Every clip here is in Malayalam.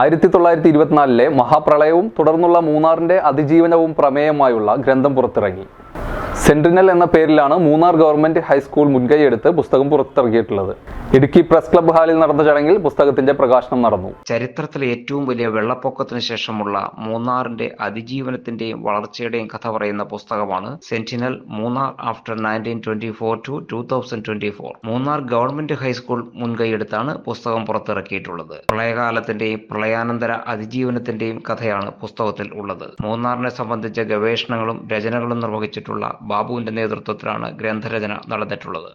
ആയിരത്തി തൊള്ളായിരത്തി ഇരുപത്തിനാലിലെ മഹാപ്രളയവും തുടർന്നുള്ള മൂന്നാറിന്റെ അതിജീവനവും പ്രമേയമായുള്ള ഗ്രന്ഥം പുറത്തിറങ്ങി. സെൻട്രിനൽ എന്ന പേരിലാണ് മൂന്നാർ ഗവൺമെന്റ് ഹൈസ്കൂൾ മുൻകൈയെടുത്ത് പുസ്തകം പുറത്തിറക്കിയിട്ടുള്ളത്. ഇടുക്കി പ്രസ് ക്ലബ് ഹാളിൽ നടന്ന ചടങ്ങിൽ പുസ്തകത്തിന്റെ പ്രകാശനം നടന്നു. ചരിത്രത്തിലെ ഏറ്റവും വലിയ വെള്ളപ്പൊക്കത്തിന് ശേഷമുള്ള മൂന്നാറിന്റെ അതിജീവനത്തിന്റെയും വളർച്ചയുടെയും കഥ പറയുന്ന പുസ്തകമാണ് sentinel Munnar after nineteen twenty four to two thousand twenty four Munnar government high school മുൻകൈയെടുത്താണ് പുസ്തകം പുറത്തിറക്കിയിട്ടുള്ളത്. പ്രളയകാലത്തിന്റെയും പ്രളയാനന്തര അതിജീവനത്തിന്റെയും കഥയാണ് പുസ്തകത്തിൽ ഉള്ളത്. മൂന്നാറിനെ സംബന്ധിച്ച ഗവേഷണങ്ങളും രചനകളും നിർവഹിച്ചിട്ടുള്ള ബാബുവിന്റെ നേതൃത്വത്തിലാണ് ഗ്രന്ഥരചന നടന്നിട്ടുള്ളത്.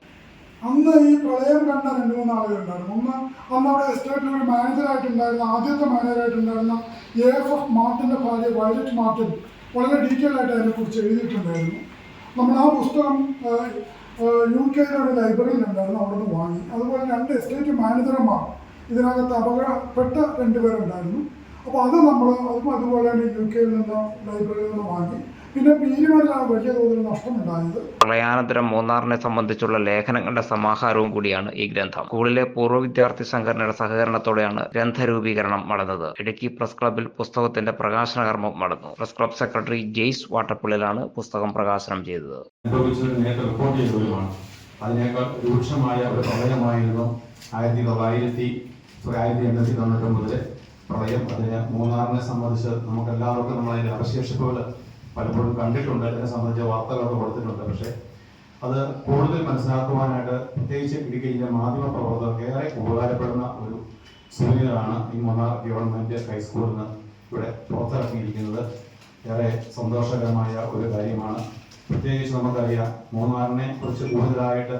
അന്ന് ഈ പ്രളയം കണ്ട രണ്ട് മൂന്ന് ആളുകളുണ്ടായിരുന്നു ഒന്ന് അന്ന് അവിടെ എസ്റ്റേറ്റിൽ ഒരു മാനേജറായിട്ടുണ്ടായിരുന്ന ആദ്യത്തെ മാനേജറായിട്ടുണ്ടായിരുന്ന എ എഫ് എഫ് മാർട്ടിന്റെ ഭാര്യ വയലറ്റ് മാർട്ടിൻ വളരെ ഡീറ്റെയിൽ ആയിട്ട് അതിനെക്കുറിച്ച് എഴുതിയിട്ടുണ്ടായിരുന്നു. നമ്മൾ ആ പുസ്തകം യു കെയിലെ ഒരു ലൈബ്രറിയിൽ ഉണ്ടായിരുന്നു അവിടെ നിന്ന് വാങ്ങി. അതുപോലെ രണ്ട് എസ്റ്റേറ്റ് മാനേജർമാർ ഇതിനകത്ത് അപകടപ്പെട്ട രണ്ടുപേരുണ്ടായിരുന്നു അപ്പോൾ അത് നമ്മൾ അതും അതുപോലെ തന്നെ യു കെയിൽ നിന്ന് ലൈബ്രറിയിൽ നിന്ന് വാങ്ങി. പിന്നെ പീരുമലാണ് വലിയ തോതിൽ നഷ്ടമുണ്ടായത്. പ്രളയാനന്തരം മൂന്നാറിനെ സംബന്ധിച്ചുള്ള ലേഖനങ്ങളുടെ സമാഹാരവും കൂടിയാണ് ഈ ഗ്രന്ഥം. സ്കൂളിലെ പൂർവ വിദ്യാർത്ഥി സംഘടനയുടെ സഹകരണത്തോടെയാണ് ഗ്രന്ഥരൂപീകരണം നടന്നത്. ഇടുക്കി പ്രസ് ക്ലബിൽ പുസ്തകത്തിന്റെ പ്രകാശന കർമ്മം നടന്നു. പ്രസ് ക്ലബ് സെക്രട്ടറി ജെയ്സ് വാട്ടർപുള്ളിലാണ് പുസ്തകം പ്രകാശനം ചെയ്തത്. അതിനേക്കാൾ രൂക്ഷമായ ഒരു പ്രളയമായിരുന്നു ആയിരത്തി തൊള്ളായിരത്തി ആയിരത്തി എണ്ണൂറ്റി തൊണ്ണൂറ്റൊമ്പതിലെ പ്രളയം. അതിന് മൂന്നാറിനെ സംബന്ധിച്ച് നമുക്ക് എല്ലാവർക്കും നമ്മൾ അതിന്റെ അവശേഷിപ്പുകൾ പലപ്പോഴും കണ്ടിട്ടുണ്ട്. അതിനെ സംബന്ധിച്ച വാർത്തകളൊക്കെ കൊടുത്തിട്ടുണ്ട്. പക്ഷേ അത് കൂടുതൽ മനസ്സിലാക്കുവാനായിട്ട് പ്രത്യേകിച്ച് ഇടുക്കിയിലെ മാധ്യമ പ്രവർത്തകർക്ക് ഏറെ ഉപകാരപ്പെടുന്ന ഒരു സൂചനയാണ് ഈ മൂന്നാർ ഗവൺമെന്റ് ഹൈസ്കൂളിൽ നിന്ന് ഇവിടെ പുറത്തിറക്കിയിരിക്കുന്നത് ഏറെ സന്തോഷകരമായ ഒരു കാര്യമാണ്. പ്രത്യേകിച്ച് നമുക്കറിയാം മൂന്നാറിനെ കുറിച്ച് കൂടുതലായിട്ട്